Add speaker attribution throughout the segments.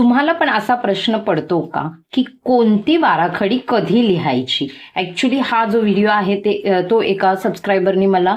Speaker 1: तुम्हाला पण असा प्रश्न पडतो का की कोणती वाराखडी कधी लिहायची? ऍक्च्युली हा जो व्हिडिओ आहे ते तो एका सबस्क्रायबरनी मला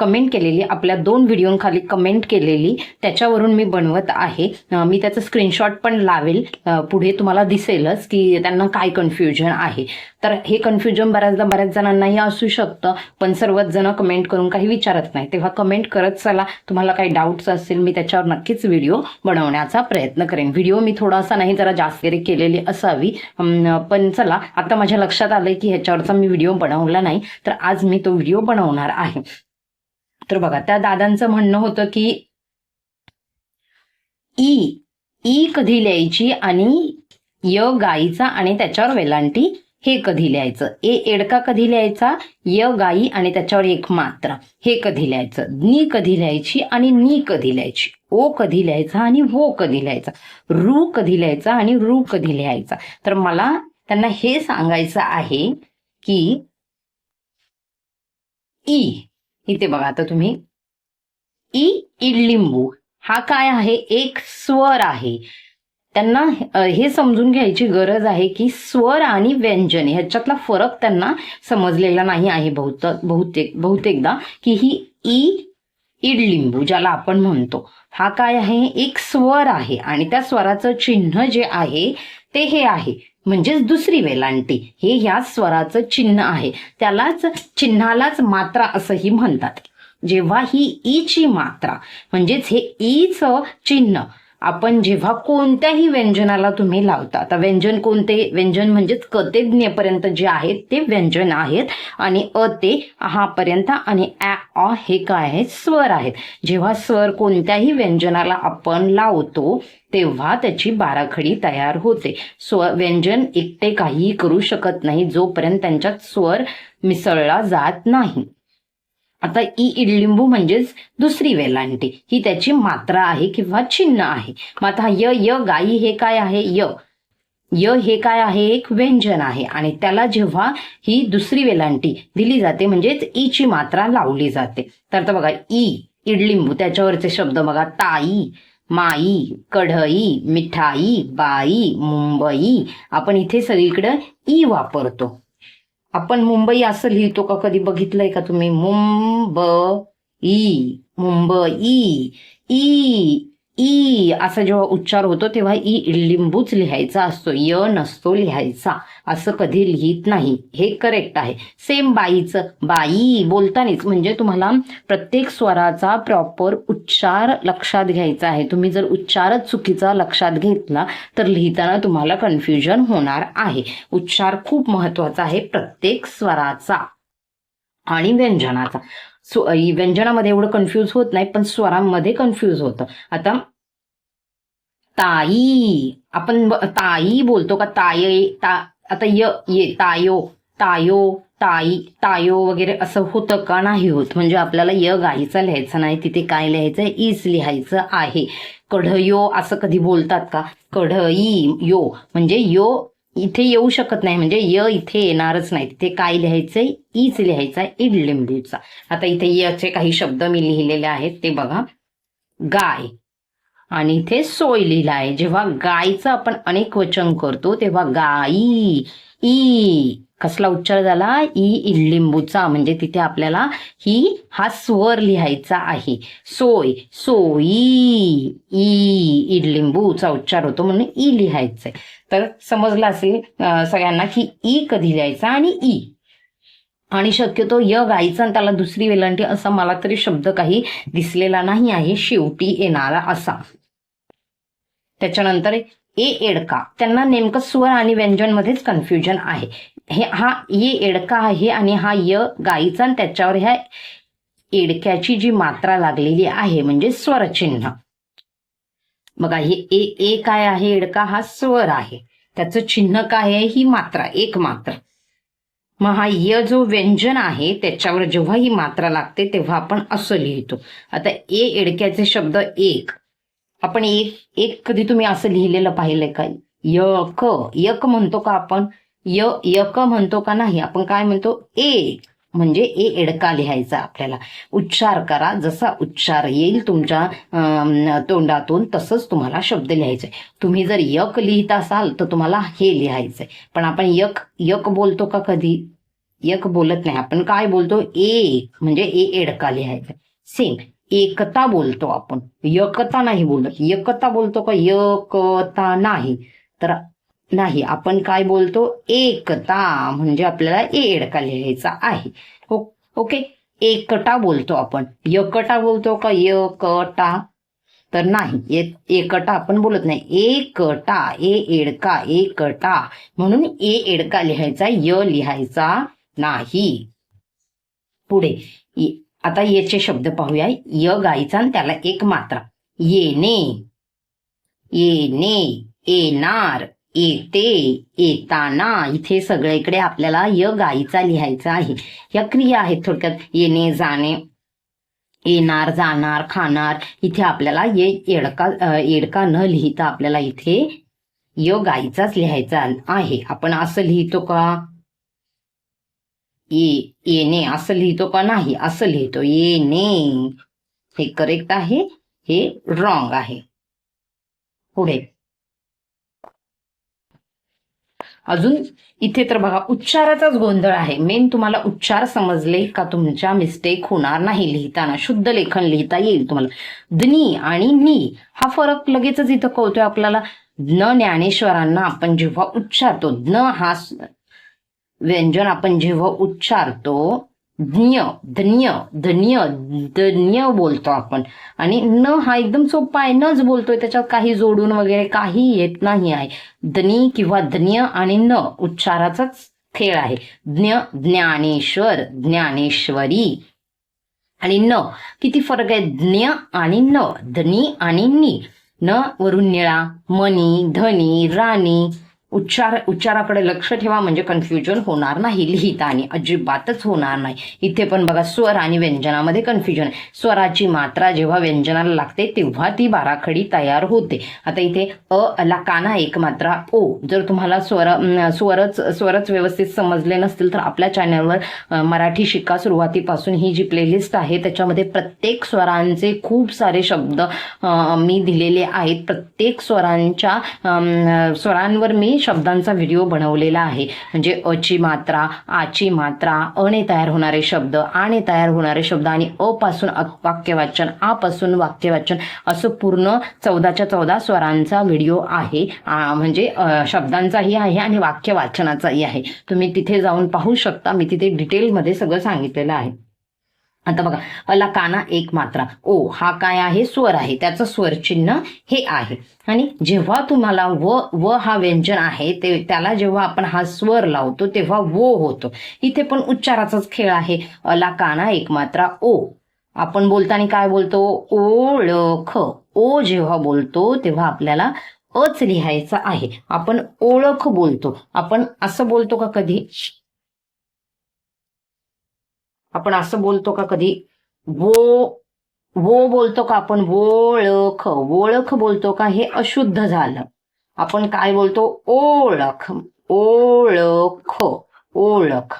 Speaker 1: कमेंट केलेली आपल्या दोन व्हिडिओंखाली कमेंट केलेली. त्याच्यावरून मी बनवत आहे. मी त्याचं स्क्रीनशॉट पण लावेल. पुढे तुम्हाला दिसेलच की त्यांना काय कन्फ्युजन आहे. तर हे कन्फ्युजन बऱ्याचदा बऱ्याच जणांनाही असू शकतं पण सर्वच जण कमेंट करून काही विचारत नाही. तेव्हा कमेंट करत चला. तुम्हाला काही डाऊट्स असतील मी त्याच्यावर नक्कीच व्हिडिओ बनवण्याचा प्रयत्न करेन. व्हिडिओ मी थोडासा नाही जरा जास्त केलेली असावी. पण चला आता माझ्या लक्षात आलंय की ह्याच्यावरचा मी व्हिडिओ बनवला नाही तर आज मी तो व्हिडिओ बनवणार आहे. तर बघा त्या दादांचं म्हणणं होतं की ई ई कधी लिहायची आणि य गाईचा आणि त्याच्यावर वेलांटी हे कधी लिहायचं? ए एडका कधी लिहायचा? य गाई आणि त्याच्यावर एक मात्रा हे कधी लिहायचं? नी कधी लिहायची आणि नी कधी लिहायची? ओ कधी लिहायचा आणि हो कधी लिहायचा. रू कधी लिहायचा आणि रू कधी लिहायचा. तर मला त्यांना हे सांगायचं आहे की ई. इथे बघा आता तुम्ही ई इडलिंबू हा काय आहे? एक स्वर आहे. त्यांना हे समजून घ्यायची गरज आहे की स्वर आणि व्यंजन ह्याच्यातला फरक त्यांना समजलेला नाही आहे बहुत बहुतेक बहुतेकदा की ही ई इडलिंबू ज्याला आपण म्हणतो. हा काय आहे? एक स्वर आहे आणि त्या स्वराचं चिन्ह जे आहे ते हे आहे. म्हणजेच दुसरी वेलांटी. हे ह्या स्वराचं चिन्ह आहे. त्यालाच चिन्हालाच मात्रा असंही म्हणतात. जेव्हा ही ईची मात्रा म्हणजेच हे ईचं चिन्ह आपण जेव्हा कोणत्याही व्यंजनाला तुम्ही लावता आता व्यंजन कोणते? व्यंजन म्हणजेच कतेज्ञेपर्यंत जे आहेत ते व्यंजन आहेत आणि अ ते आहापर्यंत आणि ॲ अ हे काय आहेत? स्वर आहेत. जेव्हा स्वर कोणत्याही व्यंजनाला आपण लावतो तेव्हा त्याची बाराखडी तयार होते. स्व व्यंजन एकटे काहीही करू शकत नाही जोपर्यंत त्यांच्यात स्वर मिसळला जात नाही. आता ई इडलिंबू म्हणजेच दुसरी वेलांटी. ही त्याची मात्रा आहे किंवा चिन्ह आहे. मग आता य य गाई हे काय आहे? य. य हे काय आहे? एक व्यंजन आहे. आणि त्याला जेव्हा ही दुसरी वेलांटी दिली जाते म्हणजेच ईची मात्रा लावली जाते. तर आता बघा ई इडलिंबू त्याच्यावरचे शब्द बघा. ताई माई कढई मिठाई बाई मुंबई. आपण इथे सगळीकडे ई वापरतो. आपण मुंबई असं लिहितो का? कधी बघितलंय का तुम्ही? मुंबई मुंबई ई ई असा जेव्हा उच्चार होतो तेव्हा ई लिंबूच लिहायचा असतो य नसतो लिहायचा. असं कधी लिहित नाही. हे करेक्ट आहे. सेम बाईचं बाई बोलतानीच. म्हणजे तुम्हाला प्रत्येक स्वराचा प्रॉपर उच्चार लक्षात घ्यायचा आहे. तुम्ही जर उच्चारच चुकीचा लक्षात घेतला तर लिहिताना तुम्हाला कन्फ्युजन होणार आहे. उच्चार खूप महत्त्वाचा आहे प्रत्येक स्वराचा आणि व्यंजनाचा. स्व- व्यंजनामध्ये एवढं कन्फ्यूज होत नाही पण स्वरांमध्ये कन्फ्यूज होतं. आता ताई आपण ताई बोलतो का? ताये ता आता य ये तायो तायो ताई तायो वगैरे असं होतं का? नाही होत. म्हणजे आपल्याला य गाईचा लिहायचं नाही. तिथे काय लिहायचं इज लिहायचं आहे. कढयो असं कधी बोलतात का? कढई यो. म्हणजे यो इथे येऊ शकत नाही. म्हणजे य इथे येणारच नाही. तिथे काय लिहायचंय? ईच लिहायचा इडलिंबूचा. आता इथे यचे काही शब्द मी लिहिलेले आहेत. ते बघा. गाय. आणि इथे सोय लिहिला आहे. जेव्हा गायचं आपण अनेक वचन करतो तेव्हा गाई ई कसला उच्चार झाला? ई इडलिंबूचा म्हणजे तिथे आपल्याला ही हा स्वर लिहायचा आहे. सोय सोयी ई इडलिंबूचा उच्चार होतो म्हणून ई लिहायचंय तर समजलं असेल सगळ्यांना की ई कधी लिहायचा आणि ई. आणि शक्यतो य गाईचा आणि त्याला दुसरी वेलांटी असा मला तरी शब्द काही दिसलेला नाही आहे. शेवटी येणारा असा. त्याच्यानंतर ए एडका. त्यांना नेमकं स्वर आणि व्यंजन मध्येच कन्फ्युजन आहे. हे हा ये एडका आहे आणि हा य गायीचा आणि त्याच्यावर ह्या एडक्याची जी मात्रा लागलेली आहे म्हणजे स्वरचिन्ह. बघा हे ए ए काय आहे एडका? हा स्वर आहे. त्याचं चिन्ह काय आहे? ही मात्रा एक मात्रा. मग हा य जो व्यंजन आहे त्याच्यावर जेव्हा ही मात्रा लागते तेव्हा आपण असं लिहितो. आता ए एडक्याचे शब्द एक आपण एक एक कधी तुम्ही असं लिहिलेलं पाहिलंय का? यक यक म्हणतो का आपण? य यक म्हणतो का नाही? आपण काय म्हणतो? एक म्हणजे ए एडका लिहायचा आपल्याला. उच्चार करा. जसा उच्चार येईल तुमच्या तोंडातून तसंच तुम्हाला शब्द लिहायचे. तुम्ही जर यक लिहित असाल तर तुम्हाला हे लिहायचंय. पण आपण यक यक बोलतो का कधी? यक बोलत नाही. आपण काय बोलतो? एक म्हणजे ए एडका लिहायचं. सेम. एकता बोलतो आपण. यकता नाही बोलत. यकता बोलतो का? यकता नाही. तर नाही आपण काय बोलतो? एकता म्हणजे आपल्याला ए एडका लिहायचा आहे. ओके? एकटा बोलतो आपण. यकटा बोलतो का? यकटा तर नाही एकटा आपण बोलत नाही. एकटा ए एडका एकटा. म्हणून ए एडका लिहायचा य लिहायचा नाही. पुढे आता याचे शब्द पाहूया. य गायचा आणि त्याला एक मात्रा. येणे येणे येणार येते येताना. इथे सगळीकडे आपल्याला य गायीचा लिहायचा आहे. या क्रिया आहेत थोडक्यात. येणे जाणे येणार जाणार खाणार. इथे आपल्याला ये एडका येडका एडका न लिहिता आपल्याला इथे य गायीचाच लिहायचा आहे. आपण असं लिहितो का? ये येणे असं लिहितो का नाही असं लिहितो. येणे हे करेक्ट आहे हे रॉंग आहे. पुढे. अजून इथे तर बघा उच्चाराचाच गोंधळ आहे. मेन तुम्हाला उच्चार समजले का तुमच्या मिस्टेक होणार नाही लिहिताना. शुद्ध लेखन लिहिता येईल तुम्हाला. ध्नी आणि नी हा फरक लगेचच इथं कळतोय आपल्याला. न ज्ञानेश्वरांना आपण जेव्हा उच्चारतो न हा व्यंजन आपण जेव्हा उच्चारतो ज्ञ धन्य धन्य धन्य बोलतो आपण. आणि न हा एकदम सोपा आहे नच बोलतोय त्याच्यात काही जोडून वगैरे काही येत नाही आहे. धनी किंवा धन्य आणि न उच्चाराचाच खेळ आहे. ज्ञ ज्ञानेश्वर ज्ञानेश्वरी. आणि न किती फरक आहे? ज्ञ आणि न धनी आणि नी. न वरून निळा मनी धनी राणी. उच्चार उच्चाराकडे लक्ष ठेवा म्हणजे कन्फ्युजन होणार नाही. लिहिताना अजिबातच होणार नाही. इथे पण बघा स्वर आणि व्यंजनामध्ये कन्फ्युजन आहे. स्वराची मात्रा जेव्हा व्यंजनाला लागते तेव्हा ती बाराखडी तयार होते. आता इथे अ ला काना एक मात्रा ओ. जर तुम्हाला स्वर स्वरच स्वरच व्यवस्थित समजले नसतील तर आपल्या चॅनलवर मराठी शिका सुरुवातीपासून ही जी प्लेलिस्ट आहे त्याच्यामध्ये प्रत्येक स्वरांचे खूप सारे शब्द मी दिलेले आहेत. प्रत्येक स्वरांच्या स्वरांवर मी शब्दांचा व्हिडिओ बनवलेला आहे. म्हणजे अची मात्रा आची मात्रा अने तयार होणारे शब्द आने तयार होणारे शब्द आणि अपासून अ- वाक्यवाचन आपासून वाक्यवाचन असं पूर्ण चौदाच्या चौदा स्वरांचा व्हिडिओ आहे. म्हणजे शब्दांचाही आहे आणि वाक्य वाचनाचाही आहे. तुम्ही तिथे जाऊन पाहू शकता. मी तिथे डिटेलमध्ये सगळं सांगितलेलं आहे. आता बघा अला काना एक मात्रा. ओ हा काय आहे? स्वर आहे. त्याचं स्वर चिन्ह हे आहे. आणि जेव्हा तुम्हाला व व हा व्यंजन आहे ते त्याला जेव्हा आपण हा स्वर लावतो तेव्हा वो होतो. इथे पण उच्चाराचाच खेळ आहे. अला काना एक मात्रा. ओ आपण बोलताना काय बोलतो? ओळख. ओ जेव्हा बोलतो तेव्हा आपल्याला अच लिहायचा आहे. आपण ओळख बोलतो. आपण असं बोलतो का कधी? आपण असं बोलतो का कधी? वो वो बोलतो का आपण? ओळख ओळख बोलतो का हे अशुद्ध झालं. आपण काय बोलतो? ओळख. ओळख. ओळख.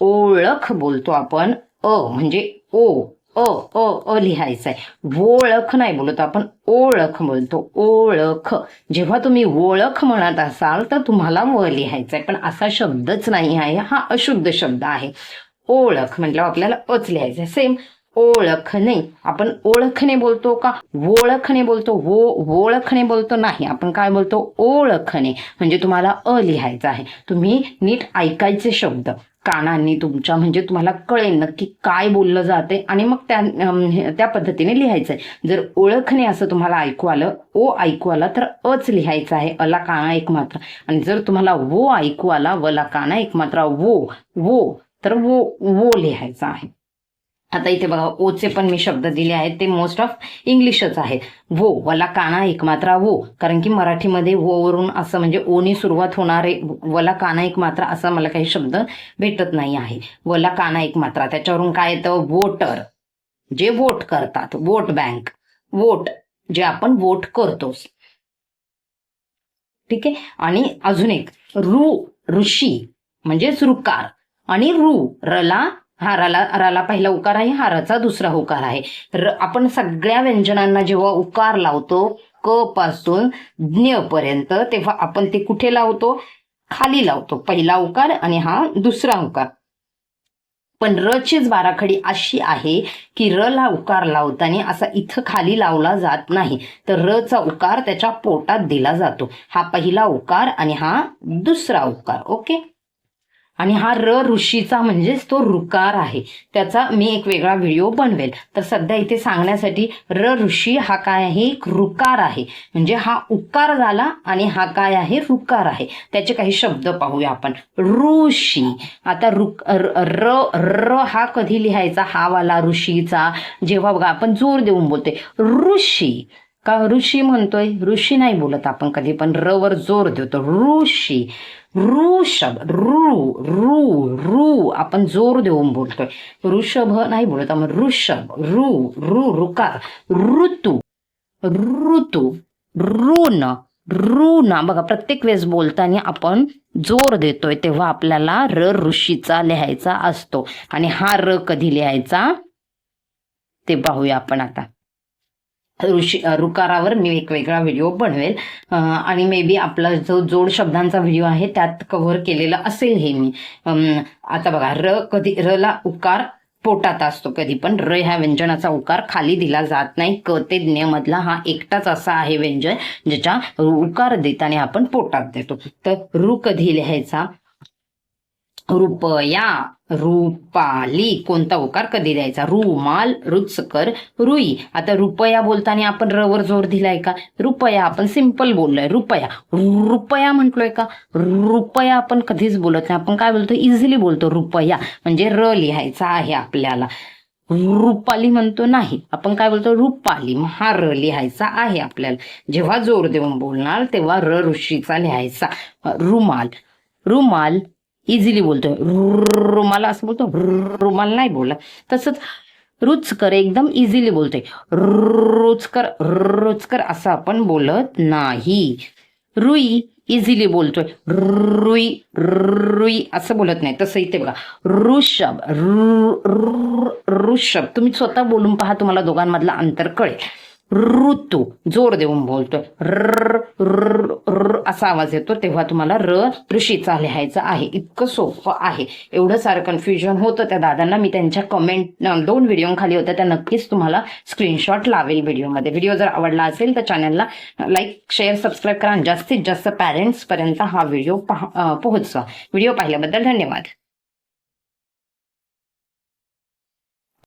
Speaker 1: ओळख बोलतो आपण अ म्हणजे ओ अ अ अ लिहायचं आहे ओळख नाही बोलत आपण. ओळख बोलतो. ओळख. जेव्हा तुम्ही ओळख म्हणत असाल तर तुम्हाला व लिहायचं आहे पण असा शब्दच नाही आहे. हा अशुद्ध शब्द आहे. ओळख म्हणजे म्हटल्यावर आपल्याला अच लिहायचं सेम ओळखणे. आपण ओळखणे बोलतो का? ओळखणे बोलतो. वो ओळखणे बोलतो नाही. आपण काय बोलतो? ओळखणे. म्हणजे तुम्हाला अ लिहायचं आहे. तुम्ही नीट ऐकायचे शब्द. कानांनी तुमच्या म्हणजे तुम्हाला कळेल नक्की काय बोललं जाते आणि मग त्या त्या पद्धतीने लिहायचंय. जर ओळखणे असं तुम्हाला ऐकू आलं ओ ऐकू आला तर अच लिहायचं आहे. अला काना एक मात्र आणि जर तुम्हाला वो ऐकू आला वला काना एक मात्रा वो वो. तर वो वो लिहायचा आहे. आता इथे बघा ओचे पण मी शब्द दिले आहेत ते मोस्ट ऑफ इंग्लिशच आहेत वो वला काना एकमात्रा वो कारण की मराठीमध्ये वो वरून असं म्हणजे ओनी सुरुवात होणारे वला काना एक मात्रा असा मला काही शब्द भेटत नाही आहे. वला काना एक मात्रा त्याच्यावरून काय येतं? वोटर जे वोट करतात वोट बँक वोट जे आपण वोट करतोच ठीक आहे? आणि अजून एक रू ऋषी म्हणजेच रुकार आणि रू रला हाराला राला पहिला उकार आहे हाराचा दुसरा उकार आहे. र आपण सगळ्या व्यंजनांना जेव्हा उकार लावतो क पासून ज्ञ पर्यंत तेव्हा आपण ते कुठे लावतो? खाली लावतो. पहिला उकार आणि हा दुसरा उकार. पण र चीच बाराखडी अशी आहे की र ला उकार लावताना असा इथं खाली लावला जात नाही. तर र चा उकार त्याच्या पोटात दिला जातो. हा पहिला उकार आणि हा दुसरा उकार. ओके? आणि हा र ऋषीचा म्हणजेच तो रुकार आहे. त्याचा मी एक वेगळा व्हिडिओ बनवेल. तर सध्या इथे सांगण्यासाठी र ऋषी हा काय आहे? एक रुकार आहे. म्हणजे हा उकार झाला आणि हा काय आहे? रुकार आहे. त्याचे काही शब्द पाहूया आपण. ऋषी. आता रुक र र र हा कधी लिहायचा? हा वाला ऋषीचा. जेव्हा बघा आपण जोर देऊन बोलतोय. ऋषी. का ऋषी म्हणतोय? ऋषी नाही बोलत आपण कधी पण र वर जोर देतो. ऋषी ऋषभ रू रू रू आपण जोर देऊन बोलतोय. ऋषभ नाही बोलत आपण ऋषभ रू रू ऋकार ऋतू ऋतू ऋण ऋण. बघा प्रत्येक वेळेस बोलताना आपण जोर देतोय तेव्हा आपल्याला र ऋषीचा लिहायचा असतो. आणि हा र कधी लिहायचा? ते पाहूया आपण आता. ऋषी रुकारावर मी एक वेगळा व्हिडिओ बनवेल. आणि मे बी आपला जो जोड शब्दांचा व्हिडिओ आहे त्यात कव्हर केलेला असेल हे मी. आता बघा र कधी र ला उकार पोटात असतो कधी पण. र ह्या व्यंजनाचा उकार खाली दिला जात नाही. क ते ज्ञमधला हा एकटाच असा आहे व्यंजन ज्याच्या उकार देताना आपण पोटात देतो. तर रु कधी लिहायचा? रुपया रुपाली कोणता उकार कधी द्यायचा? रुमाल रुचकर रुई. आता रुपया बोलताना आपण रवर जोर दिलाय का? रुपया आपण सिंपल बोललोय. रुपया. रुपया म्हटलोय का? रुपया आपण कधीच बोलत नाही. आपण काय बोलतो? इझिली बोलतो. रुपया. म्हणजे र लिहायचा आहे आपल्याला. रुपाली म्हणतो नाही. आपण काय बोलतो? रुपाली. हा र लिहायचा आहे आपल्याला. जेव्हा जोर देऊन बोलणार तेव्हा र ऋषीचा लिहायचा. रुमाल. रुमाल इझिली बोलतोय. रुमाल असं बोलतो रुमाल नाही बोलला. तसंच रुचकर एकदम इझिली बोलतोय. रुचकर रुचकर असं आपण बोलत नाही. रुई इझिली बोलतोय. रुई रुई असं बोलत नाही. तसं इथे बघा. ऋषभ रु- ऋषभ. तुम्ही स्वतः बोलून पहा तुम्हाला दोघांमधलं अंतर कळेल. ऋतू जोर देऊन बोलतोय. असा आवाज येतो तेव्हा तुम्हाला र ऋषीचा लिहायचा आहे. इतकं सोपं आहे. एवढं सारं कन्फ्युजन होतं त्या दादांना. मी त्यांच्या कमेंट दोन व्हिडिओखाली होत्या. त्या नक्कीच तुम्हाला स्क्रीनशॉट लावेल व्हिडिओमध्ये व्हिडिओ जर आवडला असेल तर चॅनलला लाईक शेअर सबस्क्राईब करा. आणि जास्तीत जास्त पॅरेंट्सपर्यंत हा व्हिडिओ पहा- पोहोचवा. व्हिडिओ पाहिल्याबद्दल धन्यवाद.